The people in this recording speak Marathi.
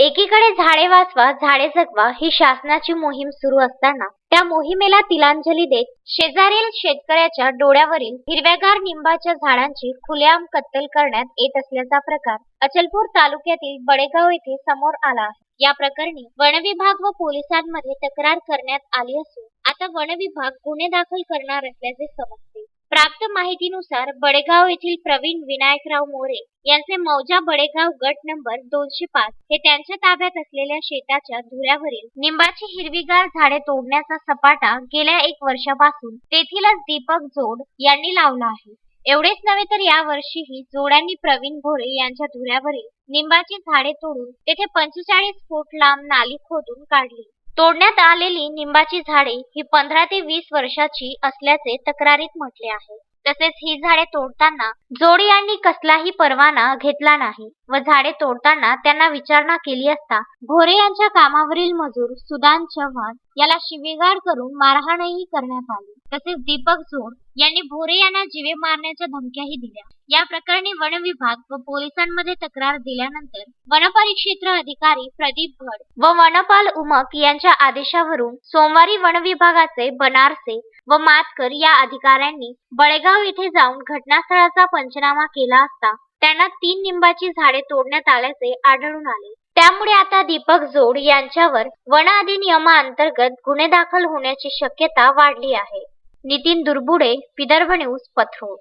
एकीकडे झाडे वाचवा झाडे जगवा ही शासनाची मोहीम सुरू असताना त्या मोहिमेला तिलांजली देत शेजारील शेतकऱ्याच्या डोळ्यावरील हिरव्यागार निंबाच्या झाडांची खुलेआम कत्तल करण्यात येत असल्याचा प्रकार अचलपूर तालुक्यातील बडेगाव येथे समोर आला आहे. या प्रकरणी वनविभाग व पोलिसांमध्ये तक्रार करण्यात आली असून आता वनविभाग गुन्हे दाखल करणार असल्याचे समजते. प्राप्त माहितीनुसार बडेगाव येथील प्रवीण विनायकराव मोरे यांचे मौजा बडेगाव गट नंबर दोनशे पाच हे त्यांच्या ताब्यात असलेल्या शेताच्या धुऱ्यावरील निंबाची हिरवीगार झाडे तोडण्याचा सपाटा गेल्या एक वर्षापासून तेथीलच दीपक जोड यांनी लावला आहे. एवढेच नव्हे तर या वर्षीही जोड्यांनी प्रवीण भोरे यांच्या धुऱ्यावरील निंबाची झाडे तोडून तेथे पंचेचाळीस फूट लांब नाली खोदून काढली. तोडण्यात आलेली निंबाची झाडे ही पंधरा ते वीस वर्षाची असल्याचे तक्रारीत म्हटले आहे. तसेच ही झाडे तोडताना जोडी यांनी कसलाही परवाना घेतला नाही व झाडे तोडताना त्यांना विचारणा केली असता भोरे यांच्या कामावरील मजूर सुदान चव्हाण याला शिवीगाळ करून मारहाणही करण्यात आली. तसेच दीपक जोड यांनी भोरे यांना जीवे मारण्याच्या धमक्याही दिल्या. या प्रकरणी वन विभाग व पोलिसांमध्ये तक्रार दिल्यानंतर वनपरिक्षेत्र अधिकारी प्रदीप भट व वनपाल उमक यांच्या आदेशावरून सोमवारी वन विभागाचे बनारसे व मातकर या अधिकाऱ्यांनी बळेगाव येथे जाऊन घटनास्थळाचा पंचनामा केला असता त्यांना तीन निंबाची झाडे तोडण्यात आल्याचे आढळून आले. त्यामुळे आता दीपक जोड यांच्यावर वन अधिनियमाअंतर्गत गुन्हे दाखल होण्याची शक्यता वाढली आहे. नितीन दुर्बुडे विदर्भ न्यूज पथरोड.